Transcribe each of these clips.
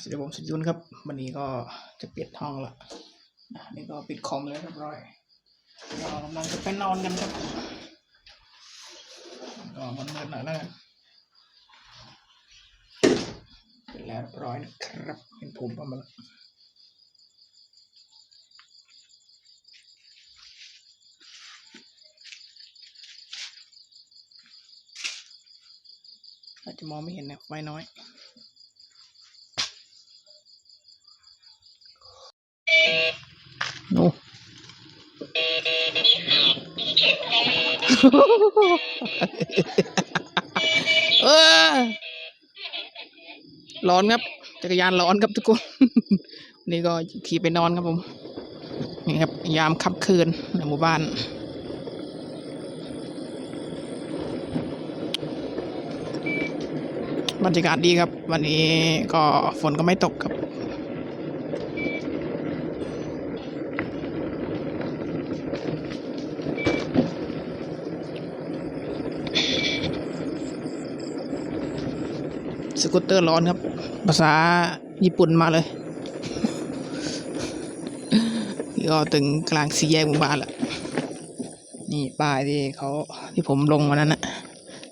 สวัสดีผมสุดยุนครับ วันนี้ก็จะปิดห้องละนี่ก็ปิดคอมแล้วเรียบร้อยก็กำลังจะไปนอนกันครับก็มันมืดหน่อยแล้วกันปิดแล้วเรียบร้อยนะครับเป็นภูมิประมาณอาจจะมองไม่เห็นนะไฟน้อย เออร้อนครับ จักรยานร้อนครับทุกคน นี่ก็ขี่ไปนอนครับผม นี่ครับ ยามค่ำคืนในหมู่บ้านบรรยากาศดีครับ วันนี้ก็ฝนก็ไม่ตกครับ สกูตเตอร์ร้อนครับ ภาษาญี่ปุ่นมาเลยก็ถึงกลางสี่แยกหมู่บ้านแล้วนี่ป้ายที่เขาที่ผมลงวันนั้นนะ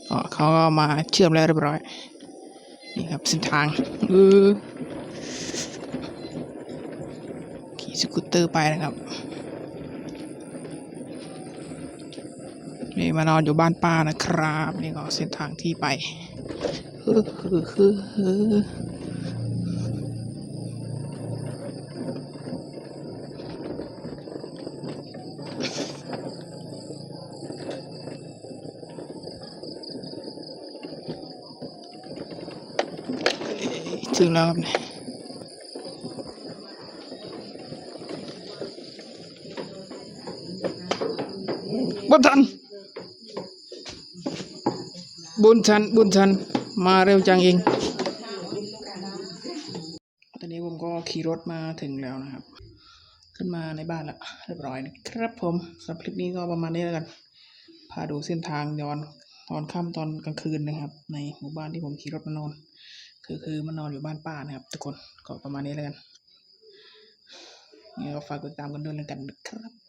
ก็เขาก็มาเชื่อมแล้วเรียบร้อย นี่ครับเส้นทางเออขี่สกูตเตอร์ไปนะครับนี่มานอนอยู่บ้านป้านะครับ นี่ก็เส้นทางที่ไป ฮึฮึฮึฮึถึงแล้ว มาเร็วจังเอง ตอนนี้ผมก็ขี่รถมาถึงแล้วนะครับ ขึ้นมาในบ้านแล้วเรียบร้อยนะครับผมสำหรับคลิปนี้ก็ประมาณนี้แล้วกัน พาดูเส้นทางย้อนตอนค่ำตอนกลางคืนนะครับ ในหมู่บ้านที่ผมขี่รถมานอน คือคือมานอนอยู่บ้านป้านะครับ ทุกคนก็ประมาณนี้แล้วกันยังไงก็ฝากติดตามกันด้วยแล้วกันนะครับ